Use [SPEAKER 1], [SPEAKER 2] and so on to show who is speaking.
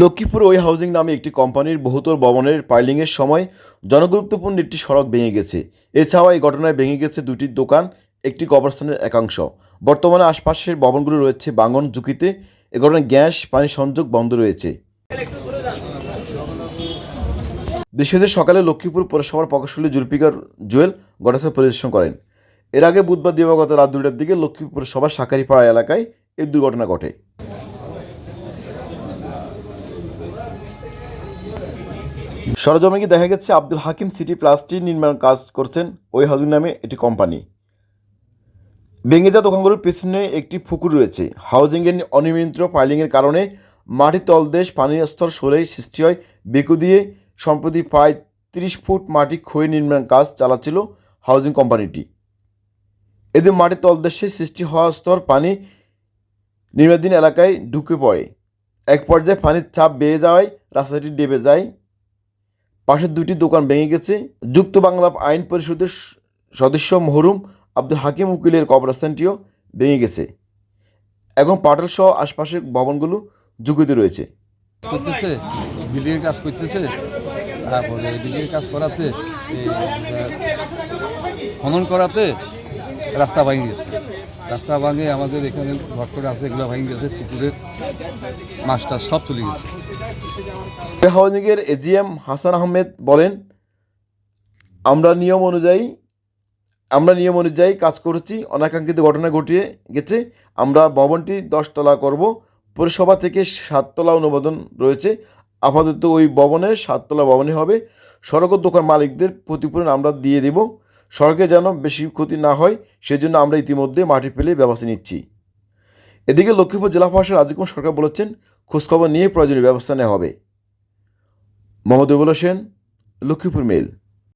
[SPEAKER 1] লক্ষ্মীপুর ওই হাউজিং নামে একটি কোম্পানির বহুতল ভবনের পাইলিংয়ের সময় জনগুরুত্বপূর্ণ একটি সড়ক ভেঙে গেছে। এছাড়াও এই ঘটনায় ভেঙে গেছে দুটি দোকান, একটি কবরস্থানের একাংশ। বর্তমানে আশপাশের ভবনগুলো রয়েছে বাঙন ঝুঁকিতে। এ ঘটনায় গ্যাস, পানি সংযোগ বন্ধ রয়েছে। বৃহস্পতিবার সকালে লক্ষ্মীপুর পৌরসভার প্রকৌশলী জুলপিকার জুয়েল ঘটনাস্থল পরিদর্শন করেন। এর আগে বুধবার দিবাগত রাত দুইটার দিকে লক্ষ্মীপুর পৌরসভার শাকারিপাড়া এলাকায় এই দুর্ঘটনা ঘটে। সরজমিকে দেখা গেছে আব্দুল হাকিম সিটি প্লাস্টিক নির্মাণ কাজ করছেন ওই হাউজিং নামে একটি কোম্পানি। ভেঙে যাওয়া দোকানগুলোর পেছনে একটি পুকুর রয়েছে। হাউজিংয়ের অনিয়মিত পাইলিংয়ের কারণে মাটির তলদেশ, পানির স্তর সরেই সৃষ্টি হয়। বেকু দিয়ে সম্প্রতি প্রায় তিরিশ ফুট মাটি ক্ষয়ে নির্মাণ কাজ চালাচ্ছিল হাউজিং কোম্পানিটি। এদের মাটির তলদেশে সৃষ্টি হওয়া স্তর পানি নির্মাণাধীন এলাকায় ঢুকে পড়ে। এক পর্যায়ে পানির চাপ বেড়ে যাওয়ায় রাস্তাটি ডেবে যায় পাশের দুটি দোকান ভেঙে গেছে। যুক্ত বাংলা আইন পরিষদের সদস্য মহরুম আব্দুল হাকিম উকিলের কবরস্থানটিও ভেঙে গেছে। এখন পাটল সহ আশপাশের ভবনগুলো ঝুঁকিতে রয়েছে।
[SPEAKER 2] কাজ করতেছে, তারপরে কাজ করাতে খনন করাতে রাস্তা ভেঙে গেছে। রাস্তা ভাঙে আমাদের এখানে ঘর করে আছে, এগুলো ভেঙে গেছে পুকুরের মাছটা সব চলে গেছে।
[SPEAKER 1] হাউজিংয়ের এজিএম হাসান আহমেদ বলেন, আমরা নিয়ম অনুযায়ী, আমরা নিয়ম অনুযায়ী কাজ করেছি, অনাকাঙ্ক্ষিত ঘটনা ঘটিয়ে গেছে, আমরা ভবনটি দশতলা করব, পৌরসভা থেকে সাততলা অনুমোদন রয়েছে, আপাতত ওই ভবনের সাততলা ভবনই হবে, সড়ক দোকান মালিকদের ক্ষতিপূরণ আমরা দিয়ে দেব সড়কে যেন বেশি ক্ষতি না হয়, সেজন্য আমরা ইতিমধ্যে মাটি ফেলে ব্যবস্থা নিচ্ছি। এদিকে লক্ষ্মীপুর জেলা প্রশাসক রাজকুমার সরকার বলেছেন, খোঁজখবর নিয়ে প্রয়োজনীয় ব্যবস্থা নেওয়া হবে। মোহাম্মদ সেন হোসেন লক্ষ্মীপুর মেল।